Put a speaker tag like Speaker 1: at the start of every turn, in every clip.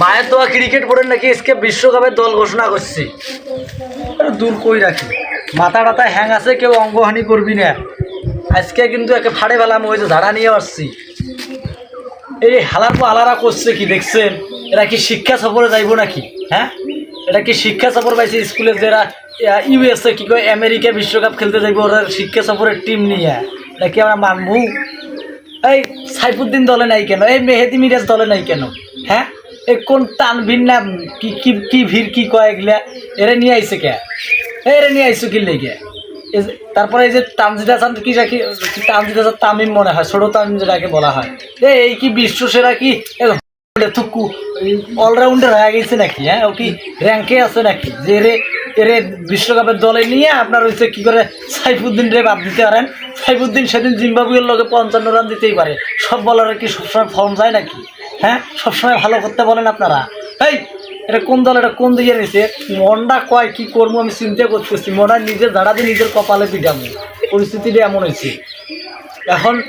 Speaker 1: মায়ের দোয়া ক্রিকেট বোর্ডের নাকি? আজকে বিশ্বকাপের দল ঘোষণা করছি। দূর কই রাখি? মাথা টাথা হ্যাং আছে, কেউ অঙ্গহানি করবি না। আজকে কিন্তু একে ফাড়ে বেলাম ওই যে ধারা নিয়ে আসছি। এই হালার পর আলারা করছে কি, দেখছেন? এরা কি শিক্ষা সফরে যাইব নাকি? হ্যাঁ? এটা কি শিক্ষা সফর পাইছে স্কুলে? যারা ইউএসএ কি কয়, আমেরিকা বিশ্বকাপ খেলতে যাইব, ওরা শিক্ষা সফরের টিম নিয়ে। এটা কি আমরা মানবো? এই সাইফুদ্দিন দলে নাই কেন? এই মেহেদি মিরাজ দলে নাই কেন? হ্যাঁ? এই কোন তানভির না কি কি কি ভিড় কি কয় এগুলা? এরা নিয়ে আইছে কে? এরে নিয়ে আইছো কি যে- তারপরে এই যে তামজিদ হাসান কি রাখি তামজিদ হাসান তামিম মনে হয় ছোট তামিম যেটাকে বলা হয়। এ, এই কি বিশ্ব সেরা কি? থুকু অলরাউন্ডার হয়ে গেছে নাকি হ্যাঁ? ও কি র্যাঙ্কে আছে নাকি? যে রে এরে বিশ্বকাপের দলে নিয়ে আপনার হচ্ছে কি করে সাইফুদ্দিন রে বাদ দিতে পারেন? সাইফুদ্দিন সেদিন জিম্বাবুয়ের লোকে পঞ্চান্ন রান দিতেই পারে। সব বলারের কি সবসময় ফর্ম যায় নাকি? হ্যাঁ? সবসময় ভালো করতে বলেন আপনারা। এই, এটা কোন দল, এটা কোন দিকে নিছে মনটা কয়, কি করব আমি চিন্তা করতেছি। মনে হয় নিজের ধারা দিয়ে নিজের কপালে পিটাবো। পরিস্থিতিটা এমন হয়েছে। এখন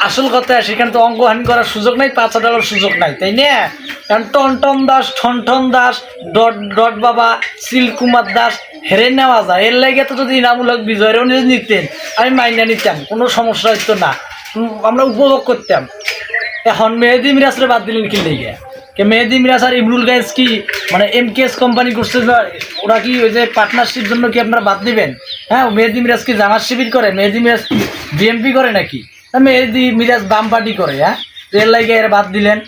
Speaker 1: আসল কথা সেখানে তো অঙ্গহানি করার সুযোগ নাই, পাঁচ হাজার সুযোগ নাই, তাই না? টনটন দাস ঠনঠন দাস, ডট ডট বাবা শিল কুমার দাস, হেরে নেওয়া যায়। এর লাগে তো যদি ইনামূলক বিজয়েরও নিতেন, আমি মাইনা নিতাম, কোনো সমস্যা হতো না। আমরা উপভোগ করতাম। এখন মেহেদি মিরাজরে বাদ দিলেন কি লেগে? কে মেহেদি মিরাজ আর ইমরুল গাইজ কি মানে এম কে এস কোম্পানি করছে ওরা কি ওই যে পার্টনারশিপ জন্য কি আপনারা বাদ দিবেন? হ্যাঁ মেহেদি মিরাজ কি জামাত শিবির করে? মেহেদি মিরাজ কি বিএমপি করে নাকি? মেহেদি মিরাজ বাম পার্টি করে হ্যাঁ? এর লাইগে এর বাদ দিলেন।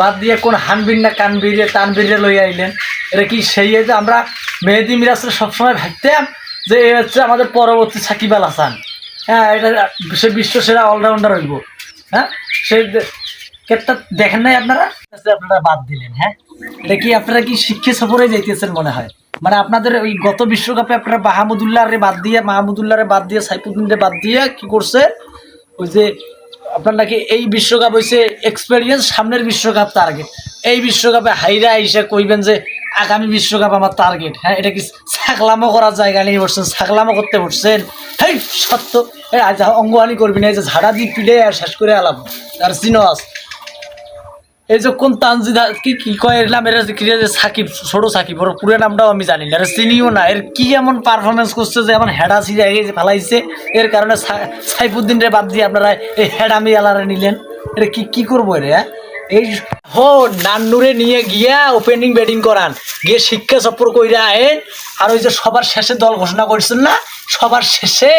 Speaker 1: বাদ দিয়ে কোন হানবির না কানবিরে টানবিরে লই আইলেন। এটা কি সেই যে আমরা মেহেদি মিরাজকে সবসময় ভাবতাম যে এ হচ্ছে আমাদের পরবর্তী সাকিব আল হাসান। হ্যাঁ এটা সে বিশ্ব সেরা অলরাউন্ডার হইব। হ্যাঁ সে কেটটা দেখেন নাই আপনারা? আচ্ছা, আপনারা বাদ দিলেন হ্যাঁ। এটা কি আপনারা কি শিক্ষা সফরে যাইতেছেন মনে হয়? মানে আপনাদের ওই গত বিশ্বকাপে আপনারা মাহমুদুল্লাহ রে বাদ দিয়ে মাহমুদুল্লাহ রে বাদ দিয়ে সাইফুদ্দিন রে বাদ দিয়ে কি করছে? ওই যে আপনার নাকি এই বিশ্বকাপ হয়েছে এক্সপেরিয়েন্স সামনের বিশ্বকাপ টার্গেট এই বিশ্বকাপে হাইরা আইসা কইবেন যে আগামী বিশ্বকাপ আমার টার্গেট হ্যাঁ এটা কি সাকলামো করার জায়গা নিয়ে বসছেন সাকলামো করতে বসছেন। হেই, সত্য। হ্যাঁ অঙ্গহানি করবি না, এই যে ঝাড়া দিয়ে পিলে আর শেষ করে আলাম আর সিনোয়াস এই যে কোন তানজিদা, কি কি কয় এর নাম? এর যে সাকিব, ছোট সাকিব, ওর পুরো নামটাও আমি জানি না। চিনিও না, এর কি এমন পারফরমেন্স করছে যে এমন হেডা সিজা গেছে ফেলাইছে? এর কারণে সাইফুদ্দিন রে বাদ দিয়ে আপনারা এই হেডামি আলারে নিলেন। এটা কি কি করব রে হ্যাঁ? এই হো, নান্নুরে নিয়ে গিয়া ওপেনিং ব্যাটিং করান। গিয়ে শিক্ষা সফর কইরা আয়েন আর ওই যে সবার শেষে দল ঘোষণা করছেন না? সবার শেষে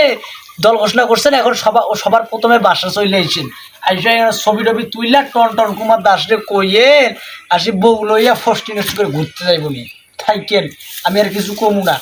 Speaker 1: দল ঘোষণা করছেন, এখন সবার সবার প্রথমে বাসা চলে আইছেন আইসা ছবি টবি তুইলা টন টন কুমার দাস রে কইয়েন আসি বউ লইয়া ফস্টিং করে ঘুরতে যাইব নি। থাইকেন, আমি আর কিছু কমু না।